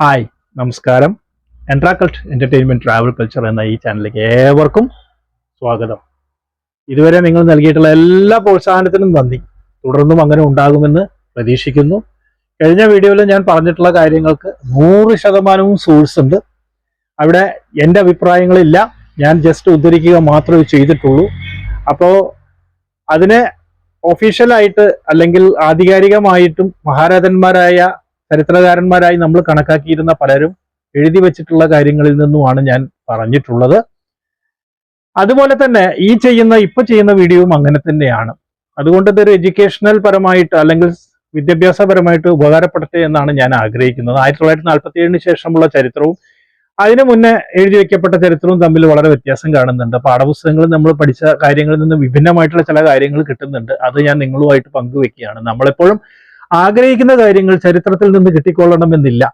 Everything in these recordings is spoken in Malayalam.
ഹായ് നമസ്കാരം. എൻട്രാക്കൾട്ട് എന്റർടൈൻമെന്റ് ട്രാവൽ കൾച്ചർ എന്ന ഈ ചാനലിലേക്ക് ഏവർക്കും സ്വാഗതം. ഇതുവരെ നിങ്ങൾ നൽകിയിട്ടുള്ള എല്ലാ പ്രോത്സാഹനത്തിനും നന്ദി. തുടർന്നും അങ്ങനെ ഉണ്ടാകുമെന്ന് പ്രതീക്ഷിക്കുന്നു. കഴിഞ്ഞ വീഡിയോയിൽ ഞാൻ പറഞ്ഞിട്ടുള്ള കാര്യങ്ങൾക്ക് നൂറ് ശതമാനവും സോഴ്സ് ഉണ്ട്. അവിടെ എന്റെ അഭിപ്രായങ്ങളില്ല. ഞാൻ ജസ്റ്റ് ഉദ്ധരിക്കുക മാത്രമേ ചെയ്തിട്ടുള്ളൂ. അപ്പോൾ അതിനെ ഒഫീഷ്യലായിട്ട് അല്ലെങ്കിൽ ആധികാരികമായിട്ടും മഹാരാജന്മാരായ ചരിത്രകാരന്മാരായി നമ്മൾ കണക്കാക്കിയിരുന്ന പലരും എഴുതി വെച്ചിട്ടുള്ള കാര്യങ്ങളിൽ നിന്നുമാണ് ഞാൻ പറഞ്ഞിട്ടുള്ളത്. അതുപോലെ തന്നെ ഈ ചെയ്യുന്ന ഇപ്പൊ ചെയ്യുന്ന വീഡിയോയും അങ്ങനെ തന്നെയാണ്. അതുകൊണ്ട് ഇതൊരു എഡ്യൂക്കേഷണൽ പരമായിട്ട് അല്ലെങ്കിൽ വിദ്യാഭ്യാസപരമായിട്ട് ഉപകാരപ്പെടട്ടെ എന്നാണ് ഞാൻ ആഗ്രഹിക്കുന്നത്. ആയിരത്തി തൊള്ളായിരത്തി നാൽപ്പത്തി ഏഴിന് ശേഷമുള്ള ചരിത്രവും അതിനു മുന്നേ എഴുതി വെക്കപ്പെട്ട ചരിത്രവും തമ്മിൽ വളരെ വ്യത്യാസം കാണുന്നുണ്ട്. പാഠപുസ്തകങ്ങളിൽ നമ്മൾ പഠിച്ച കാര്യങ്ങളിൽ നിന്ന് വിഭിന്നമായിട്ടുള്ള ചില കാര്യങ്ങൾ കിട്ടുന്നുണ്ട്. അത് ഞാൻ നിങ്ങളുമായിട്ട് പങ്കുവെക്കുകയാണ്. നമ്മളെപ്പോഴും ആഗ്രഹിക്കുന്ന കാര്യങ്ങൾ ചരിത്രത്തിൽ നിന്ന് കിട്ടിക്കൊള്ളണമെന്നില്ല.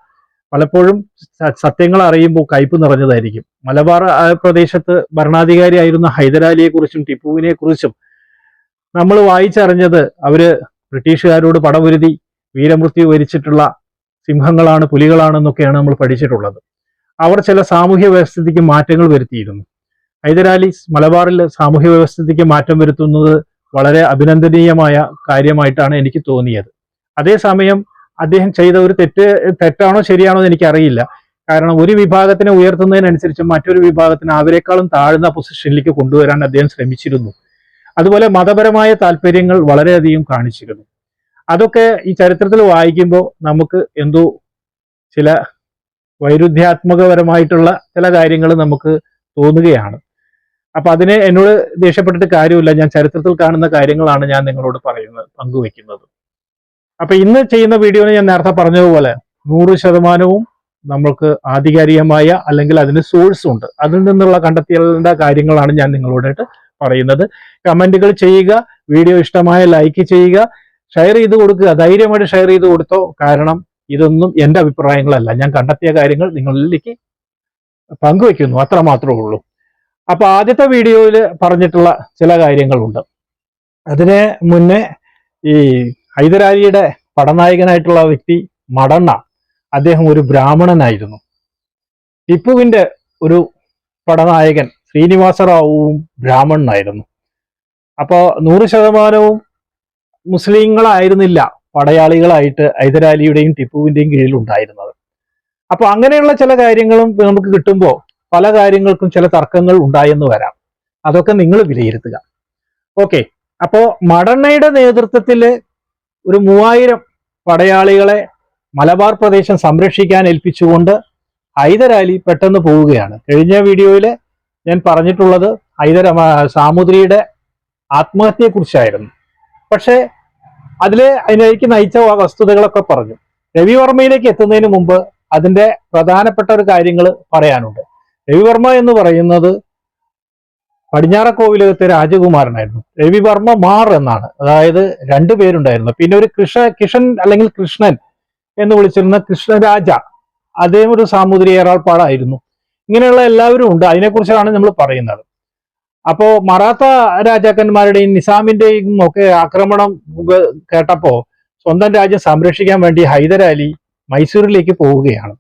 പലപ്പോഴും സത്യങ്ങൾ അറിയുമ്പോൾ കയ്പ് നിറഞ്ഞതായിരിക്കും. മലബാർ പ്രദേശത്ത് ഭരണാധികാരിയായിരുന്ന ഹൈദരാലിയെ കുറിച്ചും ടിപ്പുവിനെ കുറിച്ചും നമ്മൾ വായിച്ചറിഞ്ഞത് അവർ ബ്രിട്ടീഷുകാരോട് പടപൊരുതി വീരമൃത്യു വരിച്ചിട്ടുള്ള സിംഹങ്ങളാണ് പുലികളാണെന്നൊക്കെയാണ് നമ്മൾ പഠിച്ചിട്ടുള്ളത്. അവർ ചില സാമൂഹ്യ വ്യവസ്ഥിതിക്ക് മാറ്റങ്ങൾ വരുത്തിയിരുന്നു. ഹൈദരാലി മലബാറിൽ സാമൂഹ്യ വ്യവസ്ഥിതിക്ക് മാറ്റം വരുത്തുന്നത് വളരെ അഭിനന്ദനീയമായ കാര്യമായിട്ടാണ് എനിക്ക് തോന്നിയത്. അതേസമയം അദ്ദേഹം ചെയ്ത ഒരു തെറ്റ് തെറ്റാണോ ശരിയാണോ എന്ന് എനിക്കറിയില്ല. കാരണം ഒരു വിഭാഗത്തിനെ ഉയർത്തുന്നതിനനുസരിച്ച് മറ്റൊരു വിഭാഗത്തിന് അവരെക്കാളും താഴ്ന്ന പൊസിഷനിലേക്ക് കൊണ്ടുവരാൻ അദ്ദേഹം ശ്രമിച്ചിരുന്നു. അതുപോലെ മതപരമായ താല്പര്യങ്ങൾ വളരെയധികം കാണിച്ചിരുന്നു. അതൊക്കെ ഈ ചരിത്രത്തിൽ വായിക്കുമ്പോൾ നമുക്ക് എന്തോ ചില വൈരുദ്ധ്യാത്മകപരമായിട്ടുള്ള ചില കാര്യങ്ങൾ നമുക്ക് തോന്നുകയാണ്. അപ്പൊ അതിനെ എന്നോട് ദേഷ്യപ്പെട്ടിട്ട് കാര്യമില്ല. ഞാൻ ചരിത്രത്തിൽ കാണുന്ന കാര്യങ്ങളാണ് ഞാൻ നിങ്ങളോട് പറയുന്നത് പങ്കുവെക്കുന്നത് അപ്പൊ ഇന്ന് ചെയ്യുന്ന വീഡിയോയിൽ ഞാൻ നേരത്തെ പറഞ്ഞതുപോലെ നൂറ് ശതമാനവും നമ്മൾക്ക് ആധികാരികമായ അല്ലെങ്കിൽ അതിന് സോഴ്സ് ഉണ്ട്. അതിൽ നിന്നുള്ള കണ്ടെത്തിയേണ്ട കാര്യങ്ങളാണ് ഞാൻ നിങ്ങളോടായിട്ട് പറയുന്നത്. കമന്റുകൾ ചെയ്യുക വീഡിയോ ഇഷ്ടമായ ലൈക്ക് ചെയ്യുക ഷെയർ ചെയ്ത് കൊടുക്കുക. ധൈര്യമായിട്ട് ഷെയർ ചെയ്ത് കൊടുത്തോ. കാരണം ഇതൊന്നും എന്റെ അഭിപ്രായങ്ങളല്ല. ഞാൻ കണ്ടെത്തിയ കാര്യങ്ങൾ നിങ്ങളിലേക്ക് പങ്കുവെക്കുന്നു. അത്ര മാത്രമേ ഉള്ളൂ. അപ്പൊ ആദ്യത്തെ വീഡിയോയിൽ പറഞ്ഞിട്ടുള്ള ചില കാര്യങ്ങളുണ്ട്. അതിന് മുന്നേ ഈ ഹൈദരാലിയുടെ പടനായകനായിട്ടുള്ള വ്യക്തി മടണ്ണ അദ്ദേഹം ഒരു ബ്രാഹ്മണനായിരുന്നു. ടിപ്പുവിന്റെ ഒരു പടനായകൻ ശ്രീനിവാസറാവുവും ബ്രാഹ്മണനായിരുന്നു. അപ്പോൾ നൂറ് ശതമാനവും മുസ്ലിങ്ങളായിരുന്നില്ല പടയാളികളായിട്ട് ഹൈദരാലിയുടെയും ടിപ്പുവിന്റെയും കീഴിൽ ഉണ്ടായിരുന്നത്. അപ്പൊ അങ്ങനെയുള്ള ചില കാര്യങ്ങളും നമുക്ക് കിട്ടുമ്പോൾ പല കാര്യങ്ങൾക്കും ചില തർക്കങ്ങൾ ഉണ്ടായെന്ന് വരാം. അതൊക്കെ നിങ്ങൾ വിലയിരുത്തുക. ഓക്കെ. അപ്പോ മടണ്ണയുടെ നേതൃത്വത്തിൽ ഒരു മൂവായിരം പടയാളികളെ മലബാർ പ്രദേശം സംരക്ഷിക്കാൻ ഏൽപ്പിച്ചുകൊണ്ട് ഹൈദരാലി പെട്ടെന്ന് പോവുകയാണ്. കഴിഞ്ഞ വീഡിയോയിൽ ഞാൻ പറഞ്ഞിട്ടുള്ളത് ഹൈദര സാമുദ്രിയുടെ ആത്മഹത്യയെക്കുറിച്ചായിരുന്നു. പക്ഷേ അതിലെ അതിലേക്ക് നയിച്ച വസ്തുതകളൊക്കെ പറഞ്ഞു. രവിവർമ്മയിലേക്ക് എത്തുന്നതിന് മുമ്പ് അതിന്റെ പ്രധാനപ്പെട്ട ഒരു കാര്യങ്ങൾ പറയാനുണ്ട്. രവിവർമ്മ എന്ന് പറയുന്നത് പടിഞ്ഞാറക്കോവിലകത്തെ രാജകുമാരനായിരുന്നു. രവിവർമ്മ മാർ എന്നാണ്. അതായത് രണ്ടു പേരുണ്ടായിരുന്നു. പിന്നെ ഒരു കൃഷ കിഷൻ അല്ലെങ്കിൽ കൃഷ്ണൻ എന്ന് വിളിച്ചിരുന്ന കൃഷ്ണരാജ അദ്ദേഹം ഒരു സാമൂതിരി ഏറാൾപ്പാടായിരുന്നു. ഇങ്ങനെയുള്ള എല്ലാവരും ഉണ്ട്. അതിനെക്കുറിച്ചാണ് നമ്മൾ പറയുന്നത്. അപ്പോ മറാത്ത രാജാക്കന്മാരുടെയും നിസാമിന്റെയും ഒക്കെ ആക്രമണം കേട്ടപ്പോ സ്വന്തം രാജ്യം സംരക്ഷിക്കാൻ വേണ്ടി ഹൈദരാലി മൈസൂരിലേക്ക് പോവുകയാണ്.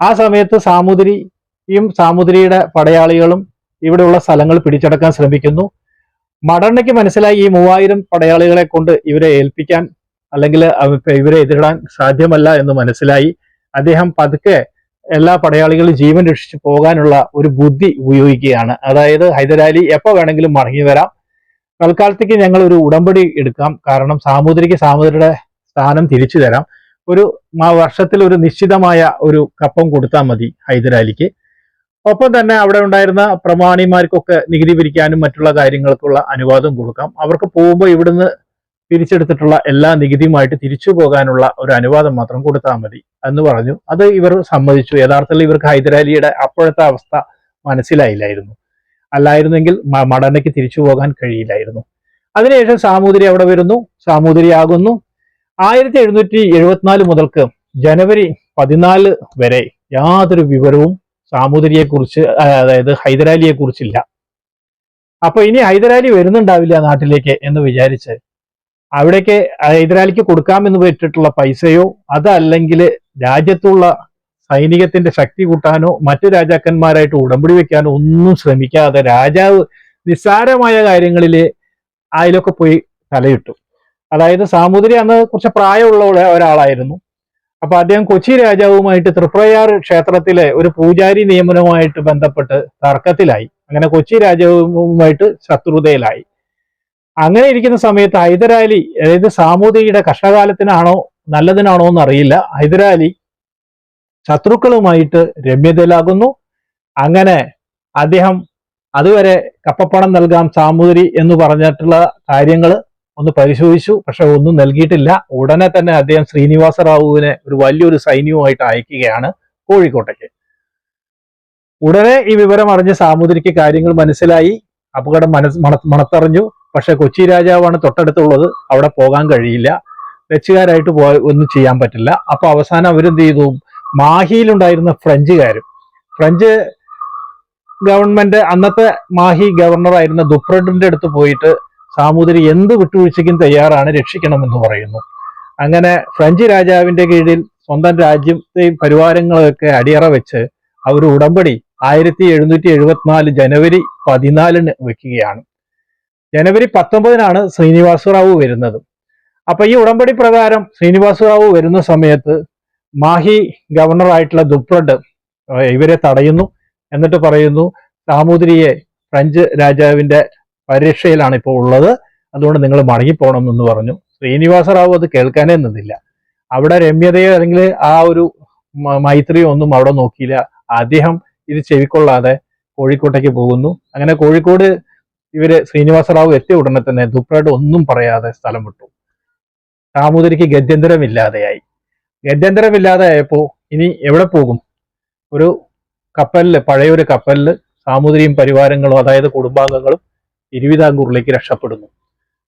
ആ സമയത്ത് സാമൂതിരിയും സാമൂതിരിയുടെ പടയാളികളും ഇവിടെയുള്ള സ്ഥലങ്ങൾ പിടിച്ചടക്കാൻ ശ്രമിക്കുന്നു. മടണ്ണയ്ക്ക് മനസ്സിലായി ഈ മൂവായിരം പടയാളികളെ കൊണ്ട് ഇവരെ ഏൽപ്പിക്കാൻ അല്ലെങ്കിൽ ഇവരെ എതിരിടാൻ സാധ്യമല്ല എന്ന് മനസ്സിലായി. അദ്ദേഹം പതുക്കെ എല്ലാ പടയാളികളും ജീവൻ രക്ഷിച്ചു പോകാനുള്ള ഒരു ബുദ്ധി ഉപയോഗിക്കുകയാണ്. അതായത് ഹൈദരാലി എപ്പോൾ വേണമെങ്കിലും മടങ്ങി വരാം. തൽക്കാലത്തേക്ക് ഞങ്ങൾ ഒരു ഉടമ്പടി എടുക്കാം. കാരണം സാമൂതിരിക്ക് സാമൂതിരിയുടെ സ്ഥാനം തിരിച്ചു തരാം. ഒരു വർഷത്തിൽ ഒരു നിശ്ചിതമായ ഒരു കപ്പം കൊടുത്താൽ മതി ഹൈദരാലിക്ക് ഒപ്പം തന്നെ അവിടെ ഉണ്ടായിരുന്ന പ്രമാണിമാർക്കൊക്കെ നികുതി പിരിക്കാനും മറ്റുള്ള കാര്യങ്ങൾക്കുള്ള അനുവാദം കൊടുക്കാം. അവർക്ക് പോകുമ്പോൾ ഇവിടുന്ന് പിരിച്ചെടുത്തിട്ടുള്ള എല്ലാ നികുതിയുമായിട്ട് തിരിച്ചു പോകാനുള്ള ഒരു അനുവാദം മാത്രം കൊടുത്താൽ മതി എന്ന് പറഞ്ഞു. അത് ഇവർ സമ്മതിച്ചു. യഥാർത്ഥത്തിൽ ഇവർക്ക് ഹൈദരാലിയുടെ അപ്പോഴത്തെ അവസ്ഥ മനസ്സിലായില്ലായിരുന്നു. അല്ലായിരുന്നെങ്കിൽ മടനയ്ക്ക് തിരിച്ചു പോകാൻ കഴിയില്ലായിരുന്നു. അതിനുശേഷം സാമൂതിരി അവിടെ വരുന്നു. സാമൂതിരിയാകുന്നു. ആയിരത്തി എഴുന്നൂറ്റി എഴുപത്തിനാല് മുതൽക്ക് ജനുവരി പതിനാല് വരെ യാതൊരു വിവരവും സാമൂതിരിയെ കുറിച്ച് അതായത് ഹൈദരാലിയെ കുറിച്ചില്ല അപ്പൊ ഇനി ഹൈദരാലി വരുന്നുണ്ടാവില്ല നാട്ടിലേക്ക് എന്ന് വിചാരിച്ച് അവിടേക്ക് ഹൈദരാലിക്ക് കൊടുക്കാമെന്ന് വെച്ചിട്ടുള്ള പൈസയോ അതല്ലെങ്കിൽ രാജ്യത്തുള്ള സൈനികത്തിന്റെ ശക്തി കൂട്ടാനോ മറ്റു രാജാക്കന്മാരായിട്ട് ഉടമ്പടി വെക്കാനോ ഒന്നും ശ്രമിക്കാതെ രാജാവ് നിസ്സാരമായ കാര്യങ്ങളിൽ അതിലൊക്കെ പോയി തലയിട്ടു. അതായത് സാമൂതിരി അന്ന് കുറച്ച് പ്രായമുള്ള ഒരാളായിരുന്നു. അപ്പൊ അദ്ദേഹം കൊച്ചി രാജാവുമായിട്ട് തൃപ്രയാർ ക്ഷേത്രത്തിലെ ഒരു പൂജാരി നിയമനവുമായിട്ട് ബന്ധപ്പെട്ട് തർക്കത്തിലായി. അങ്ങനെ കൊച്ചി രാജാവുമായിട്ട് ശത്രുതയിലായി. അങ്ങനെ ഇരിക്കുന്ന സമയത്ത് ഹൈദരാലി അതായത് സാമൂതിരിയുടെ കഷ്ടകാലത്തിനാണോ നല്ലതിനാണോ എന്ന് അറിയില്ല ഹൈദരാലി ശത്രുക്കളുമായിട്ട് രമ്യതയിലാകുന്നു. അങ്ങനെ അദ്ദേഹം അതുവരെ കപ്പപ്പണം നൽകാം സാമൂതിരി എന്ന് പറഞ്ഞിട്ടുള്ള കാര്യങ്ങൾ ഒന്ന് പരിശോധിച്ചു പക്ഷെ ഒന്നും നൽകിയിട്ടില്ല. ഉടനെ തന്നെ അദ്ദേഹം ശ്രീനിവാസ റാവുവിനെ ഒരു വലിയൊരു സൈന്യവുമായിട്ട് അയക്കുകയാണ് കോഴിക്കോട്ടേക്ക്. ഉടനെ ഈ വിവരം അറിഞ്ഞ് സാമൂതിരിക്ക് കാര്യങ്ങൾ മനസ്സിലായി. അപകടം മനസ് മണ- മണത്തറിഞ്ഞു. പക്ഷെ കൊച്ചി രാജാവാണ് തൊട്ടടുത്തുള്ളത്. അവിടെ പോകാൻ കഴിയില്ല. ഡച്ചുകാരായിട്ട് പോ ഒന്നും ചെയ്യാൻ പറ്റില്ല. അപ്പൊ അവസാനം അവരെന്ത് ചെയ്തു? മാഹിയിലുണ്ടായിരുന്ന ഫ്രഞ്ചുകാരും ഫ്രഞ്ച് ഗവൺമെന്റ് അന്നത്തെ മാഹി ഗവർണറായിരുന്ന ദുപ്രഡിന്റെ അടുത്ത് പോയിട്ട് സാമൂതിരി എന്ത് വിട്ടുവീഴ്ചയ്ക്കും തയ്യാറാണ് രക്ഷിക്കണമെന്ന് പറയുന്നു. അങ്ങനെ ഫ്രഞ്ച് രാജാവിന്റെ കീഴിൽ സ്വന്തം രാജ്യത്തെയും പരിവാരങ്ങളൊക്കെ അടിയറ വെച്ച് അവർ ഉടമ്പടി ആയിരത്തി എഴുന്നൂറ്റി എഴുപത്തിനാല് ജനുവരി പതിനാലിന് വെക്കുകയാണ്. ജനുവരി പത്തൊമ്പതിനാണ് ശ്രീനിവാസറാവു വരുന്നത്. അപ്പൊ ഈ ഉടമ്പടി പ്രകാരം ശ്രീനിവാസറാവു വരുന്ന സമയത്ത് മാഹി ഗവർണറായിട്ടുള്ള ദുപ്രഡ് ഇവരെ തടയുന്നു. എന്നിട്ട് പറയുന്നു സാമൂതിരിയെ ഫ്രഞ്ച് രാജാവിന്റെ പരിരക്ഷയിലാണ് ഇപ്പോൾ ഉള്ളത്. അതുകൊണ്ട് നിങ്ങൾ മടങ്ങിപ്പോണം എന്ന് പറഞ്ഞു. ശ്രീനിവാസറാവു അത് കേൾക്കാനേ നിന്നില്ല. അവിടെ രമ്യതയോ അല്ലെങ്കിൽ ആ ഒരു മൈത്രിയോ ഒന്നും അവിടെ നോക്കിയില്ല. അദ്ദേഹം ഇത് ചെവിക്കൊള്ളാതെ കോഴിക്കോട്ടേക്ക് പോകുന്നു. അങ്ങനെ കോഴിക്കോട് ഇവർ ശ്രീനിവാസറാവു എത്തിയ ഉടനെ തന്നെ ദുപ്രഡ് ഒന്നും പറയാതെ സ്ഥലം വിട്ടു. സാമൂതിരിക്ക് ഗത്യന്തരമില്ലാതെയായി. ഗത്യന്തരമില്ലാതെയായപ്പോ ഇനി എവിടെ പോകും? ഒരു കപ്പലിൽ പഴയൊരു കപ്പലിൽ സാമൂതിരിയും പരിവാരങ്ങളും അതായത് കുടുംബാംഗങ്ങളും തിരുവിതാംകൂറിലേക്ക് രക്ഷപ്പെടുന്നു.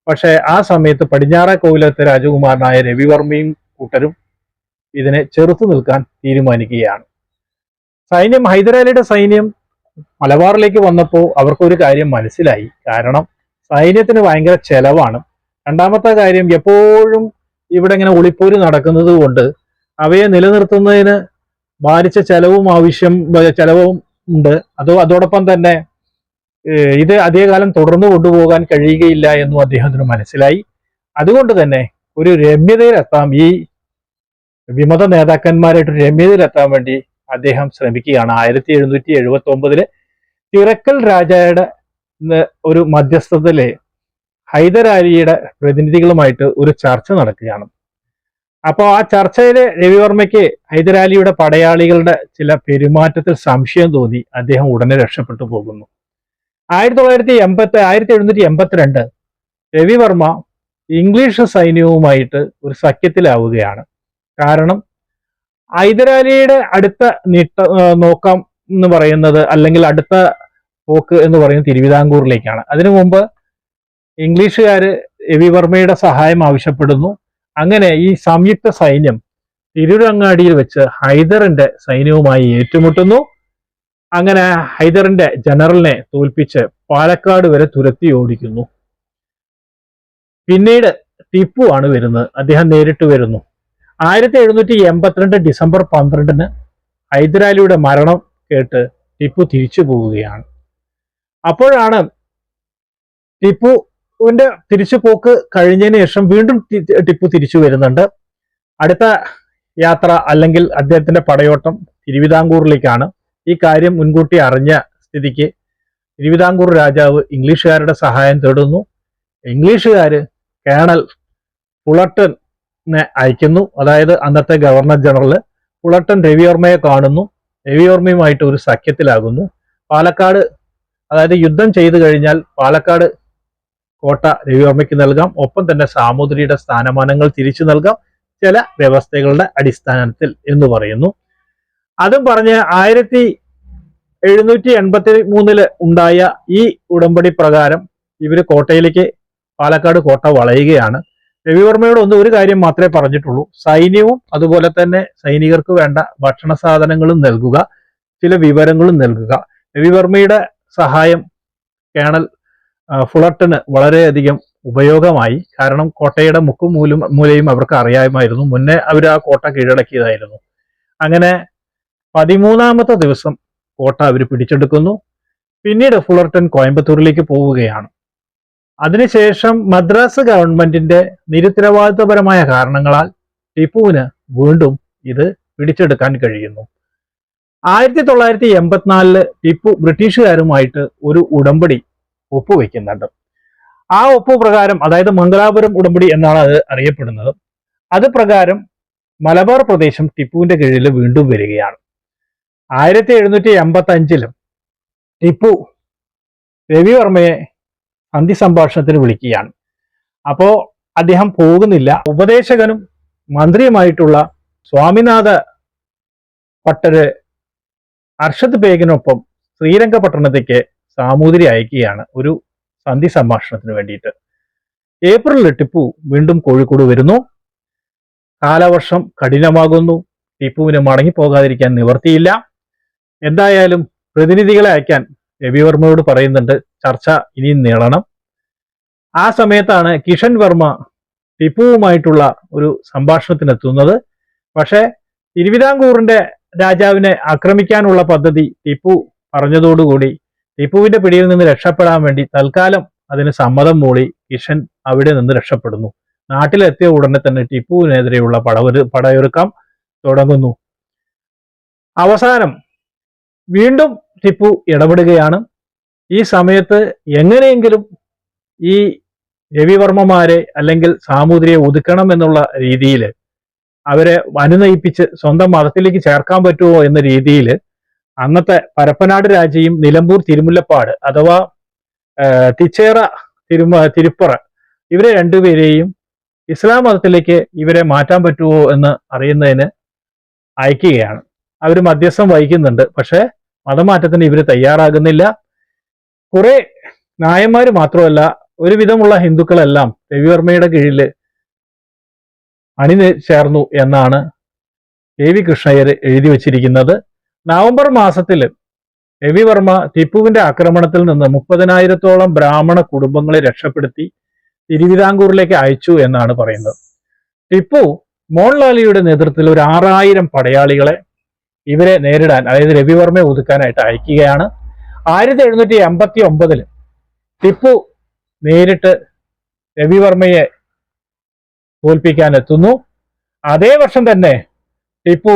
പക്ഷെ ആ സമയത്ത് പടിഞ്ഞാറ കോവിലത്തെ രാജകുമാരനായ രവിവർമ്മയും കൂട്ടരും ഇതിനെ ചെറുത്തു നിൽക്കാൻ തീരുമാനിക്കുകയാണ്. സൈന്യം ഹൈദരാലിയുടെ സൈന്യം മലബാറിലേക്ക് വന്നപ്പോൾ അവർക്കൊരു കാര്യം മനസ്സിലായി. കാരണം സൈന്യത്തിന് ഭയങ്കര ചെലവാണ്. രണ്ടാമത്തെ കാര്യം എപ്പോഴും ഇവിടെ ഇങ്ങനെ ഒളിപ്പോര് നടക്കുന്നത് കൊണ്ട് അവയെ നിലനിർത്തുന്നതിന് ഭാരിച്ച ചെലവും ആവശ്യം ചെലവും ഉണ്ട്. അതോ അതോടൊപ്പം തന്നെ ഇത് അധികകാലം തുടർന്നു കൊണ്ടുപോകാൻ കഴിയുകയില്ല എന്നും അദ്ദേഹത്തിന് മനസ്സിലായി. അതുകൊണ്ട് തന്നെ ഒരു രമ്യതയിലെത്താം ഈ വിമത നേതാക്കന്മാരായിട്ട് രമ്യതയിലെത്താൻ വേണ്ടി അദ്ദേഹം ശ്രമിക്കുകയാണ്. ആയിരത്തി എഴുന്നൂറ്റി എഴുപത്തി ഒമ്പതിൽ തിറക്കൽ രാജയുടെ ഒരു മധ്യസ്ഥതയിൽ ഹൈദരാലിയുടെ പ്രതിനിധികളുമായിട്ട് ഒരു ചർച്ച നടക്കുകയാണ്. അപ്പോൾ ആ ചർച്ചയിൽ രവിവർമ്മയ്ക്ക് ഹൈദരാലിയുടെ പടയാളികളുടെ ചില പെരുമാറ്റത്തിൽ സംശയം തോന്നി. അദ്ദേഹം ഉടനെ രക്ഷപ്പെട്ടു പോകുന്നു. ആയിരത്തി തൊള്ളായിരത്തി എൺപത്തി ആയിരത്തി എഴുന്നൂറ്റി എൺപത്തിരണ്ട് രവിവർമ്മ ഇംഗ്ലീഷ് സൈന്യവുമായിട്ട് ഒരു സഖ്യത്തിലാവുകയാണ്. കാരണം ഹൈദരാലിയുടെ അടുത്ത നീട്ട നോക്കാം എന്ന് പറയുന്നത് അല്ലെങ്കിൽ അടുത്ത പോക്ക് എന്ന് പറയുന്നത് തിരുവിതാംകൂറിലേക്കാണ്. അതിനു മുമ്പ് ഇംഗ്ലീഷുകാർ രവിവർമ്മയുടെ സഹായം ആവശ്യപ്പെടുന്നു. അങ്ങനെ ഈ സംയുക്ത സൈന്യം തിരുരങ്ങാടിയിൽ വെച്ച് ഹൈദറിന്റെ സൈന്യവുമായി ഏറ്റുമുട്ടുന്നു. അങ്ങനെ ഹൈദറിന്റെ ജനറലിനെ തോൽപ്പിച്ച് പാലക്കാട് വരെ തുരത്തി ഓടിക്കുന്നു. പിന്നീട് ടിപ്പു ആണ് വരുന്നത്. അദ്ദേഹം നേരിട്ട് വരുന്നു. ആയിരത്തി എഴുന്നൂറ്റി എൺപത്തിരണ്ട് ഡിസംബർ പന്ത്രണ്ടിന് ഹൈദരാലിയുടെ മരണം കേട്ട് ടിപ്പു തിരിച്ചു പോവുകയാണ്. അപ്പോഴാണ് ടിപ്പുവിന്റെ തിരിച്ചു പോക്ക് കഴിഞ്ഞതിന് ശേഷം വീണ്ടും ടിപ്പു തിരിച്ചു വരുന്നുണ്ട്. അടുത്ത യാത്ര അല്ലെങ്കിൽ അദ്ദേഹത്തിന്റെ പടയോട്ടം തിരുവിതാംകൂറിലേക്കാണ്. ഈ കാര്യം മുൻകൂട്ടി അറിഞ്ഞ സ്ഥിതിക്ക് തിരുവിതാംകൂർ രാജാവ് ഇംഗ്ലീഷുകാരുടെ സഹായം തേടുന്നു. ഇംഗ്ലീഷുകാര് കേണൽ പുളട്ടനെ അയക്കുന്നു. അതായത് അന്നത്തെ ഗവർണർ ജനറൽ പുളട്ടൻ രവിവർമ്മയെ കാണുന്നു. രവിവർമ്മയുമായിട്ട് ഒരു സഖ്യത്തിലാകുന്നു. പാലക്കാട് അതായത് യുദ്ധം ചെയ്തു കഴിഞ്ഞാൽ പാലക്കാട് കോട്ട രവിവർമ്മയ്ക്ക് നൽകാം. ഒപ്പം തന്നെ സാമൂതിരിയുടെ സ്ഥാനമാനങ്ങൾ തിരിച്ചു നൽകാം. ചില വ്യവസ്ഥകളുടെ അടിസ്ഥാനത്തിൽ എന്ന് പറയുന്നു. അതും പറഞ്ഞ് ആയിരത്തി എഴുന്നൂറ്റി എൺപത്തി മൂന്നിൽ ഉണ്ടായ ഈ ഉടമ്പടി പ്രകാരം ഇവർ കോട്ടയിലേക്ക് പാലക്കാട് കോട്ട വളയുകയാണ്. രവിവർമ്മയോട് ഒന്നും ഒരു കാര്യം മാത്രമേ പറഞ്ഞിട്ടുള്ളൂ. സൈന്യവും അതുപോലെ തന്നെ സൈനികർക്ക് വേണ്ട ഭക്ഷണ സാധനങ്ങളും നൽകുക ചില വിവരങ്ങളും നൽകുക. രവിവർമ്മയുടെ സഹായം കേണൽ ഫുളട്ടന് വളരെയധികം ഉപയോഗമായി. കാരണം കോട്ടയുടെ മുക്കും മൂലും മൂലയും അവർക്ക് അറിയാമായിരുന്നു. മുന്നേ അവർ ആ കോട്ട കീഴടക്കിയതായിരുന്നു. അങ്ങനെ പതിമൂന്നാമത്തെ ദിവസം കോട്ട അവർ പിടിച്ചെടുക്കുന്നു. പിന്നീട് ഫുളർട്ടൺ കോയമ്പത്തൂരിലേക്ക് പോവുകയാണ്. അതിനുശേഷം മദ്രാസ് ഗവൺമെന്റിന്റെ നിരുത്തരവാദിത്വപരമായ കാരണങ്ങളാൽ ടിപ്പുവിന് വീണ്ടും ഇത് പിടിച്ചെടുക്കാൻ കഴിയുന്നു. ആയിരത്തി തൊള്ളായിരത്തി എൺപത്തിനാലിൽ ടിപ്പു ബ്രിട്ടീഷുകാരുമായിട്ട് ഒരു ഉടമ്പടി ഒപ്പുവെക്കുന്നുണ്ട്. ആ ഒപ്പ് പ്രകാരം അതായത് മംഗലാപുരം ഉടമ്പടി എന്നാണ് അത് അറിയപ്പെടുന്നത്. അത് പ്രകാരം മലബാർ പ്രദേശം ടിപ്പുവിന്റെ കീഴിൽ വീണ്ടും വരികയാണ്. ആയിരത്തി എഴുന്നൂറ്റി എൺപത്തി അഞ്ചിലും ടിപ്പു രവിവർമ്മയെ സന്ധി സംഭാഷണത്തിന് വിളിക്കുകയാണ്. അപ്പോ അദ്ദേഹം പോകുന്നില്ല. ഉപദേശകനും മന്ത്രിയുമായിട്ടുള്ള സ്വാമിനാഥ പട്ടര് അർഷദ് ബേഗിനൊപ്പം ശ്രീരംഗപട്ടണത്തേക്ക് സാമൂതിരി അയക്കുകയാണ് ഒരു സന്ധി സംഭാഷണത്തിന് വേണ്ടിയിട്ട്. ഏപ്രിലിൽ ടിപ്പു വീണ്ടും കോഴിക്കോട് വരുന്നു. കാലവർഷം കഠിനമാകുന്നു. ടിപ്പുവിന് മടങ്ങി പോകാതിരിക്കാൻ നിവർത്തിയില്ല എന്തായാലും പ്രതിനിധികളെ അയക്കാൻ രവിവർമ്മയോട് പറയുന്നുണ്ട്. ചർച്ച ഇനിയും നീളണം. ആ സമയത്താണ് കിഷൻ വർമ്മ ടിപ്പുവുമായിട്ടുള്ള ഒരു സംഭാഷണത്തിനെത്തുന്നത്. പക്ഷേ തിരുവിതാംകൂറിന്റെ രാജാവിനെ ആക്രമിക്കാനുള്ള പദ്ധതി ടിപ്പു പറഞ്ഞതോടുകൂടി ടിപ്പുവിന്റെ പിടിയിൽ നിന്ന് രക്ഷപ്പെടാൻ വേണ്ടി തൽക്കാലം അതിന് സമ്മതം മൂളി കിഷൻ അവിടെ നിന്ന് രക്ഷപ്പെടുന്നു. നാട്ടിലെത്തിയ ഉടനെ തന്നെ ടിപ്പുവിനെതിരെയുള്ള പടവൊരു പടയൊരുക്കം തുടങ്ങുന്നു. അവസാനം വീണ്ടും ടിപ്പു ഇടപെടുകയാണ്. ഈ സമയത്ത് എങ്ങനെയെങ്കിലും ഈ രവിവർമ്മമാരെ അല്ലെങ്കിൽ സാമൂതിരിയെ ഒതുക്കണം എന്നുള്ള രീതിയിൽ അവരെ അനുനയിപ്പിച്ച് സ്വന്തം മതത്തിലേക്ക് ചേർക്കാൻ പറ്റുമോ എന്ന രീതിയിൽ അന്നത്തെ പരപ്പനാട് രാജയും നിലമ്പൂർ തിരുമുല്ലപ്പാട് അഥവാ തിച്ചേറ തിരുമ തിരുപ്പറ ഇവരെ രണ്ടുപേരെയും ഇസ്ലാം മതത്തിലേക്ക് ഇവരെ മാറ്റാൻ പറ്റുമോ എന്ന് അറിയുന്നതിന് അയക്കുകയാണ്. അവർ മധ്യസ്ഥം വഹിക്കുന്നുണ്ട്. പക്ഷേ മതമാറ്റത്തിന് ഇവർ തയ്യാറാകുന്നില്ല. കുറെ നായന്മാര് മാത്രമല്ല ഒരുവിധമുള്ള ഹിന്ദുക്കളെല്ലാം രവിവർമ്മയുടെ കീഴിൽ അണി ചേർന്നു എന്നാണ് കെ വി കൃഷ്ണയ്യർ എഴുതി വച്ചിരിക്കുന്നത്. നവംബർ മാസത്തിൽ രവിവർമ്മ ടിപ്പുവിന്റെ ആക്രമണത്തിൽ നിന്ന് മുപ്പതിനായിരത്തോളം ബ്രാഹ്മണ കുടുംബങ്ങളെ രക്ഷപ്പെടുത്തി തിരുവിതാംകൂറിലേക്ക് അയച്ചു എന്നാണ് പറയുന്നത്. ടിപ്പു മോഹൻലാലിയുടെ നേതൃത്വത്തിൽ ഒരു ആറായിരം പടയാളികളെ ഇവരെ നേരിടാൻ അതായത് രവിവർമ്മയെ ഒതുക്കാനായിട്ട് അയക്കുകയാണ്. ആയിരത്തി എഴുന്നൂറ്റി എൺപത്തി ഒമ്പതിൽ ടിപ്പു നേരിട്ട് രവിവർമ്മയെ തോൽപ്പിക്കാൻ എത്തുന്നു അതേ വർഷം തന്നെ ടിപ്പു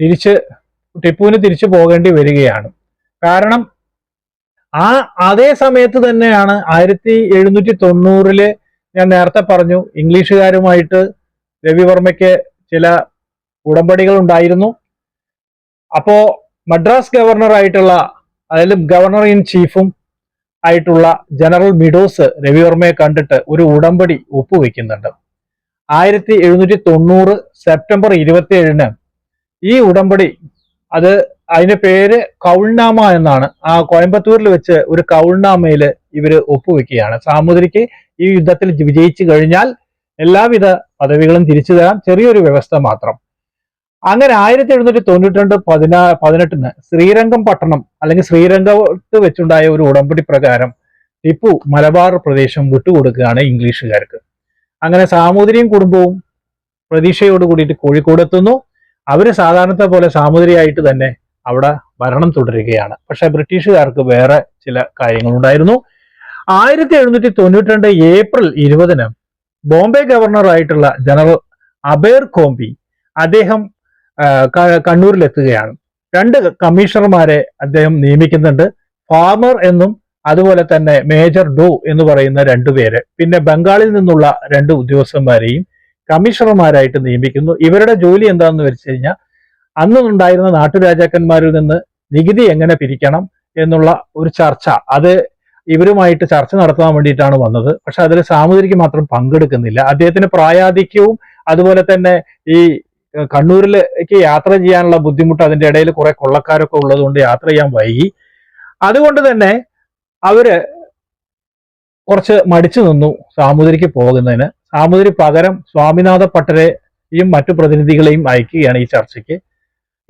തിരിച്ച് ടിപ്പുവിന് തിരിച്ചു പോകേണ്ടി വരികയാണ്. കാരണം ആ അതേ സമയത്ത് തന്നെയാണ് ആയിരത്തി എഴുന്നൂറ്റി തൊണ്ണൂറിൽ ഞാൻ നേരത്തെ പറഞ്ഞു ഇംഗ്ലീഷുകാരുമായിട്ട് രവിവർമ്മയ്ക്ക് ചില ഉടമ്പടികൾ ഉണ്ടായിരുന്നു അപ്പോ മദ്രാസ് ഗവർണർ ആയിട്ടുള്ള അതായത് ഗവർണർ ഇൻ ചീഫും ആയിട്ടുള്ള ജനറൽ മിഡോസ് രവിവർമ്മയെ കണ്ടിട്ട് ഒരു ഉടമ്പടി ഒപ്പുവെക്കുന്നുണ്ട്. ആയിരത്തി എഴുന്നൂറ്റി തൊണ്ണൂറ് സെപ്റ്റംബർ ഇരുപത്തി ഏഴിന് ഈ ഉടമ്പടി അത് അതിന്റെ പേര് കൗൾനാമ എന്നാണ്. ആ കോയമ്പത്തൂരിൽ വെച്ച് ഒരു കൗൾനാമയിൽ ഇവർ ഒപ്പുവെക്കുകയാണ്. സാമൂതിരിക്ക് ഈ യുദ്ധത്തിൽ വിജയിച്ചു കഴിഞ്ഞാൽ എല്ലാവിധ പദവികളും തിരിച്ചു തരാം ചെറിയൊരു വ്യവസ്ഥ മാത്രം. അങ്ങനെ ആയിരത്തി എഴുന്നൂറ്റി തൊണ്ണൂറ്റി രണ്ട് പതിനാ പതിനെട്ടിന് ശ്രീരംഗം പട്ടണം അല്ലെങ്കിൽ ശ്രീരംഗത്ത് വെച്ചുണ്ടായ ഒരു ഉടമ്പടി പ്രകാരം ടിപ്പു മലബാർ പ്രദേശം വിട്ടുകൊടുക്കുകയാണ് ഇംഗ്ലീഷുകാർക്ക്. അങ്ങനെ സാമൂതിരിയും കുടുംബവും പ്രതീക്ഷയോട് കൂടിയിട്ട് കോഴിക്കോട് എത്തുന്നു അവർ സാധാരണത്തെ പോലെ സാമൂതിരിയായിട്ട് തന്നെ അവിടെ ഭരണം തുടരുകയാണ്. പക്ഷെ ബ്രിട്ടീഷുകാർക്ക് വേറെ ചില കാര്യങ്ങളുണ്ടായിരുന്നു. ആയിരത്തി എഴുന്നൂറ്റി തൊണ്ണൂറ്റി രണ്ട് ഏപ്രിൽ ഇരുപതിന് ബോംബെ ഗവർണർ ആയിട്ടുള്ള ജനറൽ അബേർ കോംബി അദ്ദേഹം കണ്ണൂരിലെത്തുകയാണ്. രണ്ട് കമ്മീഷണർമാരെ അദ്ദേഹം നിയമിക്കുന്നുണ്ട്. ഫാർമർ എന്നും അതുപോലെ തന്നെ മേജർ ഡോ എന്ന് പറയുന്ന രണ്ടുപേര് പിന്നെ ബംഗാളിൽ നിന്നുള്ള രണ്ട് ഉദ്യോഗസ്ഥന്മാരെയും കമ്മീഷണർമാരായിട്ട് നിയമിക്കുന്നു. ഇവരുടെ ജോലി എന്താണെന്ന് വെച്ച് കഴിഞ്ഞാൽ അന്നുണ്ടായിരുന്ന നാട്ടുരാജാക്കന്മാരിൽ നിന്ന് നികുതി എങ്ങനെ പിരിക്കണം എന്നുള്ള ഒരു ചർച്ച. അത് ഇവരുമായിട്ട് ചർച്ച നടത്താൻ വേണ്ടിയിട്ടാണ് വന്നത്. പക്ഷെ അതിൽ സാമൂതിരിക്ക് മാത്രം പങ്കെടുക്കുന്നില്ല. അദ്ദേഹത്തിന് പ്രായാധിക്യവും അതുപോലെ തന്നെ ഈ കണ്ണൂരിലേക്ക് യാത്ര ചെയ്യാനുള്ള ബുദ്ധിമുട്ട് അതിന്റെ ഇടയിൽ കുറെ കൊള്ളക്കാരൊക്കെ ഉള്ളതുകൊണ്ട് യാത്ര ചെയ്യാൻ വൈകി. അതുകൊണ്ട് തന്നെ അവർ കുറച്ച് മടിച്ചു നിന്നു സാമൂതിരിക്ക് പോകുന്നതിന്. സാമൂതിരി പകരം സ്വാമിനാഥ പട്ടരെയും മറ്റു പ്രതിനിധികളെയും അയക്കുകയാണ് ഈ ചർച്ചയ്ക്ക്.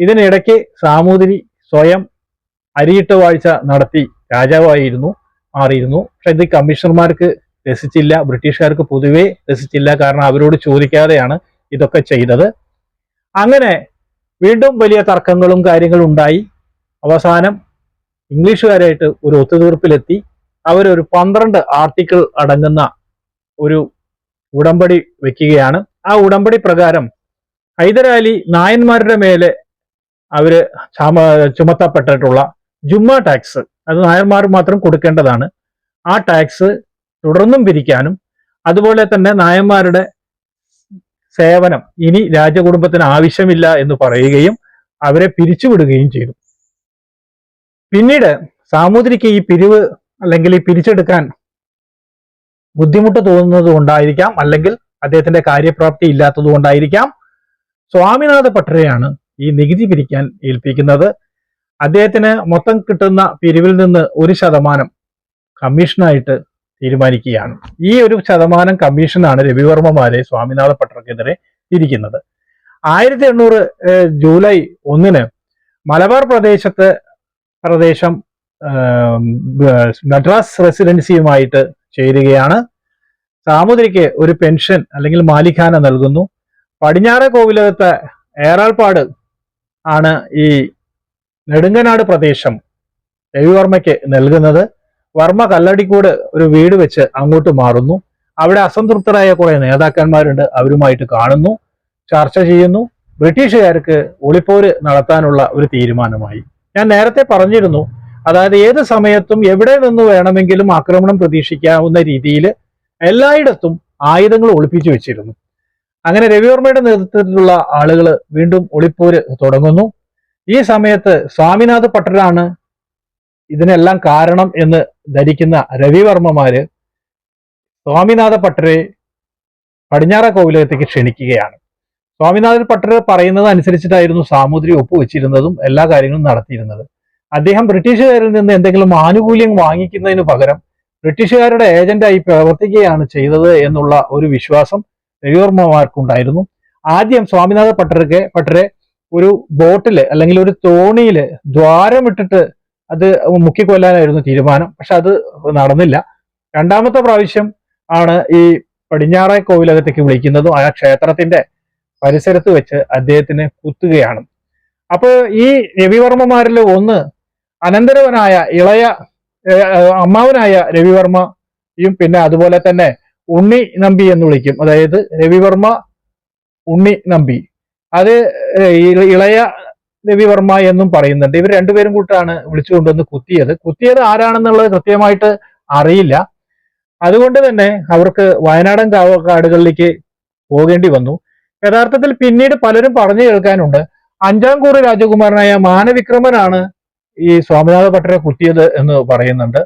ഇതിനിടയ്ക്ക് സാമൂതിരി സ്വയം അരിയിട്ട വാഴ്ച നടത്തി. രാജാവായിരുന്നു മാറിയിരുന്നു. പക്ഷെ ഇത് കമ്മീഷണർമാർക്ക് രസിച്ചില്ല ബ്രിട്ടീഷുകാർക്ക് പൊതുവേ രസിച്ചില്ല. കാരണം അവരോട് ചോദിക്കാതെയാണ് ഇതൊക്കെ ചെയ്തത്. അങ്ങനെ വീണ്ടും വലിയ തർക്കങ്ങളും കാര്യങ്ങളും ഉണ്ടായി. അവസാനം ഇംഗ്ലീഷുകാരായിട്ട് ഒരു ഒത്തുതീർപ്പിലെത്തി. അവരൊരു പന്ത്രണ്ട് ആർട്ടിക്കിൾ അടങ്ങുന്ന ഒരു ഉടമ്പടി വെക്കുകയാണ്. ആ ഉടമ്പടി പ്രകാരം ഹൈദരാലി നായന്മാരുടെ മേലെ അവർ ചാമ- ചുമത്തപ്പെട്ടിട്ടുള്ള ജുമ്മ ടാക്സ് അത് നായന്മാർ മാത്രം കൊടുക്കേണ്ടതാണ്. ആ ടാക്സ് തുടർന്നും പിരിക്കാനും അതുപോലെ തന്നെ നായന്മാരുടെ സേവനം ഇനി രാജകുടുംബത്തിന് ആവശ്യമില്ല എന്ന് പറയുകയും അവരെ പിരിച്ചുവിടുകയും ചെയ്തു. പിന്നീട് സാമൂതിരിക്ക് ഈ പിരിവ് അല്ലെങ്കിൽ ഈ പിരിച്ചെടുക്കാൻ ബുദ്ധിമുട്ട് തോന്നുന്നത് കൊണ്ടായിരിക്കാം അല്ലെങ്കിൽ അദ്ദേഹത്തിന്റെ കാര്യപ്രാപ്തി ഇല്ലാത്തത് കൊണ്ടായിരിക്കാം. സ്വാമിനാഥ പട്ടരെയാണ് ഈ നികുതി പിരിക്കാൻ ഏൽപ്പിക്കുന്നത്. അദ്ദേഹത്തിന് മൊത്തം കിട്ടുന്ന പിരിവിൽ നിന്ന് ഒരു ശതമാനം കമ്മീഷനായിട്ട് തീരുമാനിക്കുകയാണ്. ഈ ഒരു ശതമാനം കമ്മീഷനാണ് രവിവർമ്മമാരെ സ്വാമിനാഥ പട്ടർക്കെതിരെ തിരിക്കുന്നത് ആയിരത്തി എണ്ണൂറ് ജൂലൈ ഒന്നിന് മലബാർ പ്രദേശത്ത് പ്രദേശം മദ്രാസ് റെസിഡൻസിയുമായിട്ട് ചേരുകയാണ്. സാമുദ്രിക്ക് ഒരു പെൻഷൻ അല്ലെങ്കിൽ മാലിഖാന നൽകുന്നു. പടിഞ്ഞാറ് കോവിലകത്തെ ഏറാൾപ്പാട് ആണ് ഈ നെടുങ്കനാട് പ്രദേശം രവിവർമ്മയ്ക്ക് നൽകുന്നത്. വർമ്മ കല്ലടിക്കൂട് ഒരു വീട് വെച്ച് അങ്ങോട്ട് മാറുന്നു. അവിടെ അസംതൃപ്തരായ കുറെ നേതാക്കന്മാരുണ്ട് അവരുമായിട്ട് കാണുന്നു ചർച്ച ചെയ്യുന്നു. ബ്രിട്ടീഷുകാർക്ക് ഒളിപ്പോര് നടത്താനുള്ള ഒരു തീരുമാനമായി. ഞാൻ നേരത്തെ പറഞ്ഞിരുന്നു അതായത് ഏത് സമയത്തും എവിടെ നിന്ന് വേണമെങ്കിലും ആക്രമണം പ്രതീക്ഷിക്കാവുന്ന രീതിയിൽ എല്ലായിടത്തും ആയുധങ്ങൾ ഒളിപ്പിച്ചു വെച്ചിരുന്നു. അങ്ങനെ രവിവർമ്മയുടെ നേതൃത്വത്തിലുള്ള ആളുകൾ വീണ്ടും ഒളിപ്പോര് തുടങ്ങുന്നു. ഈ സമയത്ത് സ്വാമിനാഥ് പട്ടരാണ് ഇതിനെല്ലാം കാരണം എന്ന് ധരിക്കുന്ന രവിവർമ്മമാര് സ്വാമിനാഥ പട്ടരെ പടിഞ്ഞാറ കോവിലകത്തേക്ക് ക്ഷണിക്കുകയാണ്. സ്വാമിനാഥൻ പട്ടർ പറയുന്നത് അനുസരിച്ചിട്ടായിരുന്നു സാമൂതിരി ഒപ്പുവെച്ചിരുന്നതും എല്ലാ കാര്യങ്ങളും നടത്തിയിരുന്നത്. അദ്ദേഹം ബ്രിട്ടീഷുകാരിൽ നിന്ന് എന്തെങ്കിലും ആനുകൂല്യം വാങ്ങിക്കുന്നതിന് പകരം ബ്രിട്ടീഷുകാരുടെ ഏജന്റായി പ്രവർത്തിക്കുകയാണ് ചെയ്തത് എന്നുള്ള ഒരു വിശ്വാസം രവിവർമ്മമാർക്കുണ്ടായിരുന്നു. ആദ്യം സ്വാമിനാഥ പട്ടർക്ക് പട്ടരെ ഒരു ബോട്ടിൽ അല്ലെങ്കിൽ ഒരു തോണിയിൽ ദ്വാരമിട്ടിട്ട് അത് മുക്കിക്കൊല്ലാനായിരുന്നു തീരുമാനം. പക്ഷെ അത് നടന്നില്ല. രണ്ടാമത്തെ പ്രാവശ്യം ആണ് ഈ പടിഞ്ഞാറെ കോവിലകത്തേക്ക് വിളിക്കുന്നതും ആ ക്ഷേത്രത്തിന്റെ പരിസരത്ത് വെച്ച് അദ്ദേഹത്തിനെ കുത്തുകയാണ്. അപ്പോൾ ഈ രവിവർമ്മമാരിൽ ഒന്ന് അനന്തരവനായ ഇളയ അമ്മാവനായ രവിവർമ്മയും പിന്നെ അതുപോലെ തന്നെ ഉണ്ണി നമ്പി എന്ന് വിളിക്കും. അതായത് രവിവർമ്മ ഉണ്ണി നമ്പി. അത് ഇളയ രവിവർമ്മ എന്നും പറയുന്നുണ്ട്. ഇവർ രണ്ടുപേരും കൂട്ടാണ് വിളിച്ചുകൊണ്ടുവന്ന് കുത്തിയത്. കുത്തിയത് ആരാണെന്നുള്ളത് കൃത്യമായിട്ട് അറിയില്ല. അതുകൊണ്ട് തന്നെ അവർക്ക് വയനാടൻ കാടുകളിലേക്ക് പോകേണ്ടി വന്നു. യഥാർത്ഥത്തിൽ പിന്നീട് പലരും പറഞ്ഞു കേൾക്കാനുണ്ട്. അഞ്ചാം കൂറ് രാജകുമാരനായ മാനവിക്രമനാണ് ഈ സ്വാമിനാഥ ഭട്ടരെ കുത്തിയത് എന്ന് പറയുന്നുണ്ട്.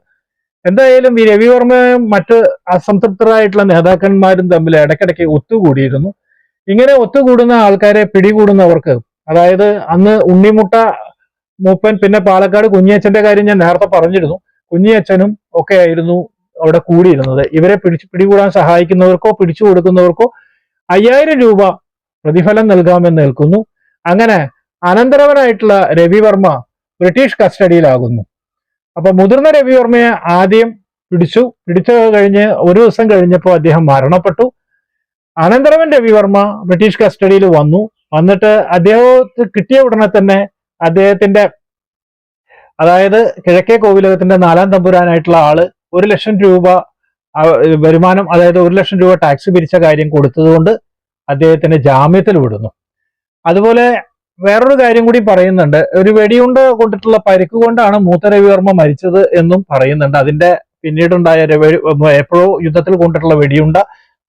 എന്തായാലും ഈ രവിവർമ്മയും മറ്റ് അസംതൃപ്തരായിട്ടുള്ള നേതാക്കന്മാരും തമ്മിൽ ഇടയ്ക്കിടയ്ക്ക് ഒത്തുകൂടിയിരുന്നു. ഇങ്ങനെ ഒത്തുകൂടുന്ന ആൾക്കാരെ പിടികൂടുന്നവർക്ക് അതായത് അന്ന് ഉണ്ണിമുട്ട മൂപ്പൻ പിന്നെ പാലക്കാട് കുഞ്ഞിയച്ഛന്റെ കാര്യം ഞാൻ നേരത്തെ പറഞ്ഞിരുന്നു. കുഞ്ഞിയച്ഛനും ഒക്കെ ആയിരുന്നു അവിടെ കൂടിയിരുന്നത്. ഇവരെ പിടിച്ച് പിടികൂടാൻ സഹായിക്കുന്നവർക്കോ പിടിച്ചു കൊടുക്കുന്നവർക്കോ അയ്യായിരം രൂപ പ്രതിഫലം നൽകാമെന്ന് നിൽക്കുന്നു അങ്ങനെ അനന്തരവനായിട്ടുള്ള രവിവർമ്മ ബ്രിട്ടീഷ് കസ്റ്റഡിയിലാകുന്നു. അപ്പൊ മുതിർന്ന രവിവർമ്മയെ ആദ്യം പിടിച്ചു. പിടിച്ചു കഴിഞ്ഞ് ഒരു ദിവസം കഴിഞ്ഞപ്പോൾ അദ്ദേഹം മരണപ്പെട്ടു. അനന്തരവൻ രവിവർമ്മ ബ്രിട്ടീഷ് കസ്റ്റഡിയിൽ വന്നു. വന്നിട്ട് അദ്ദേഹത്തെ കിട്ടിയ ഉടനെ തന്നെ അദ്ദേഹത്തിന്റെ അതായത് കിഴക്കേ കോവിലകത്തിന്റെ നാലാം തമ്പുരാനായിട്ടുള്ള ആൾ ഒരു ലക്ഷം രൂപ വരുമാനം അതായത് ഒരു ലക്ഷം രൂപ ടാക്സ് പിരിച്ച കാര്യം കൊടുത്തതുകൊണ്ട് അദ്ദേഹത്തിന് ജാമ്യത്തിൽ വിടുന്നു. അതുപോലെ വേറൊരു കാര്യം കൂടി പറയുന്നുണ്ട്. ഒരു വെടിയുണ്ട കൊണ്ടിട്ടുള്ള പരിക്ക് കൊണ്ടാണ് മൂത്ത രവിവർമ്മ മരിച്ചത് എന്നും പറയുന്നുണ്ട്. അതിന്റെ പിന്നീടുണ്ടായ എപ്പോഴോ യുദ്ധത്തിൽ കൊണ്ടിട്ടുള്ള വെടിയുണ്ട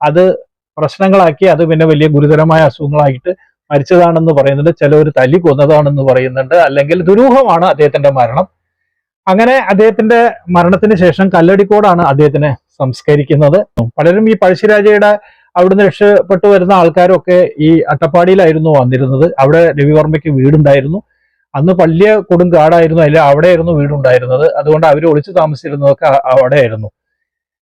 അത് പ്രശ്നങ്ങളാക്കി അത് പിന്നെ വലിയ ഗുരുതരമായ അസുഖങ്ങളായിട്ട് മരിച്ചതാണെന്ന് പറയുന്നുണ്ട് ചിലവർ തല്ലി കൊന്നതാണെന്ന് പറയുന്നുണ്ട് അല്ലെങ്കിൽ ദുരൂഹമാണ് അദ്ദേഹത്തിന്റെ മരണം. അങ്ങനെ അദ്ദേഹത്തിന്റെ മരണത്തിന് ശേഷം കല്ലടിക്കോടാണ് അദ്ദേഹത്തിനെ സംസ്കരിക്കുന്നത്. പലരും ഈ പഴശ്ശിരാജയുടെ അവിടുന്ന് രക്ഷപ്പെട്ടു വരുന്ന ആൾക്കാരൊക്കെ ഈ അട്ടപ്പാടിയിലായിരുന്നു വന്നിരുന്നത്. അവിടെ രവിവർമ്മയ്ക്ക് വീടുണ്ടായിരുന്നു. അന്ന് പള്ളിയ കൊടും കാടായിരുന്നു അതിൽ അവിടെയായിരുന്നു വീടുണ്ടായിരുന്നത്. അതുകൊണ്ട് അവർ ഒളിച്ചു താമസിച്ചിരുന്നതൊക്കെ അവിടെയായിരുന്നു.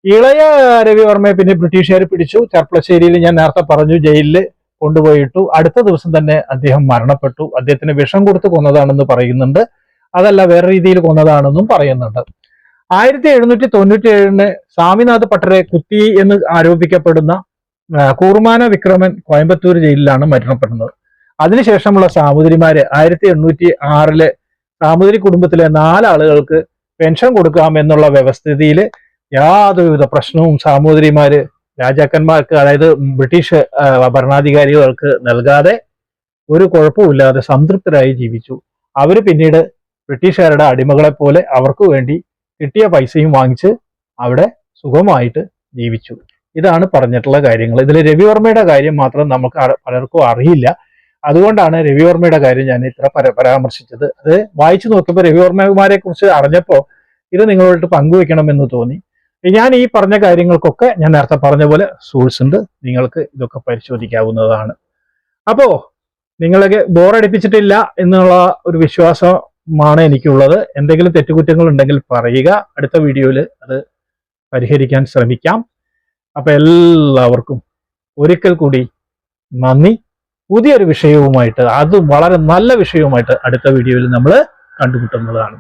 ഇളയ രവിവർമ്മയെ പിന്നെ ബ്രിട്ടീഷുകാർ പിടിച്ചു. ചെർപ്പളശ്ശേരിയിൽ ഞാൻ നേരത്തെ പറഞ്ഞു ജയിലിൽ കൊണ്ടുപോയിട്ടു അടുത്ത ദിവസം തന്നെ അദ്ദേഹം മരണപ്പെട്ടു. അദ്ദേഹത്തിന് വിഷം കൊടുത്ത് കൊന്നതാണെന്ന് പറയുന്നുണ്ട്. അതല്ല വേറെ രീതിയിൽ കൊന്നതാണെന്നും പറയുന്നുണ്ട്. ആയിരത്തി എഴുന്നൂറ്റി തൊണ്ണൂറ്റി ഏഴിന് സ്വാമിനാഥ് പട്ടരെ കുത്തി എന്ന് ആരോപിക്കപ്പെടുന്ന കൂർമാന വിക്രമൻ കോയമ്പത്തൂർ ജയിലിലാണ് മരണപ്പെടുന്നത്. അതിനുശേഷമുള്ള സാമൂതിരിമാര് ആയിരത്തി എണ്ണൂറ്റി ആറിലെ സാമൂതിരി കുടുംബത്തിലെ നാലാളുകൾക്ക് പെൻഷൻ കൊടുക്കാം എന്നുള്ള വ്യവസ്ഥിതിയിൽ യാതൊരുവിധ പ്രശ്നവും സാമൂതിരിമാര് രാജാക്കന്മാർക്ക് അതായത് ബ്രിട്ടീഷ് ഭരണാധികാരികൾക്ക് നൽകാതെ ഒരു കുഴപ്പമില്ലാതെ സംതൃപ്തരായി ജീവിച്ചു. അവർ പിന്നീട് ബ്രിട്ടീഷുകാരുടെ അടിമകളെ പോലെ അവർക്ക് വേണ്ടി കിട്ടിയ പൈസയും വാങ്ങിച്ച് അവിടെ സുഖമായിട്ട് ജീവിച്ചു. ഇതാണ് പറഞ്ഞിട്ടുള്ള കാര്യങ്ങൾ. ഇതിൽ രവിവർമ്മയുടെ കാര്യം മാത്രം നമുക്ക് പലർക്കും അറിയില്ല. അതുകൊണ്ടാണ് രവിവർമ്മയുടെ കാര്യം ഞാൻ ഇത്ര പര പരാമർശിച്ചത്. അത് വായിച്ചു നോക്കിയപ്പോൾ രവിവർമ്മമാരെ കുറിച്ച് അറിഞ്ഞപ്പോൾ ഇത് നിങ്ങളോട്ട് പങ്കുവെക്കണമെന്ന് തോന്നി. ഞാൻ ഈ പറഞ്ഞ കാര്യങ്ങൾക്കൊക്കെ ഞാൻ നേരത്തെ പറഞ്ഞ പോലെ സോഴ്സ് ഉണ്ട്. നിങ്ങൾക്ക് ഇതൊക്കെ പരിശോധിക്കാവുന്നതാണ്. അപ്പോ നിങ്ങളൊക്കെ ബോറടിപ്പിച്ചിട്ടില്ല എന്നുള്ള ഒരു വിശ്വാസമാണ് എനിക്കുള്ളത്. എന്തെങ്കിലും തെറ്റുകുറ്റങ്ങൾ ഉണ്ടെങ്കിൽ പറയുക. അടുത്ത വീഡിയോയിൽ അത് പരിഹരിക്കാൻ ശ്രമിക്കാം. അപ്പൊ എല്ലാവർക്കും ഒരിക്കൽ കൂടി നന്ദി. പുതിയൊരു വിഷയവുമായിട്ട് അത് വളരെ നല്ല വിഷയവുമായിട്ട് അടുത്ത വീഡിയോയിൽ നമ്മൾ കണ്ടുമുട്ടുന്നതാണ്.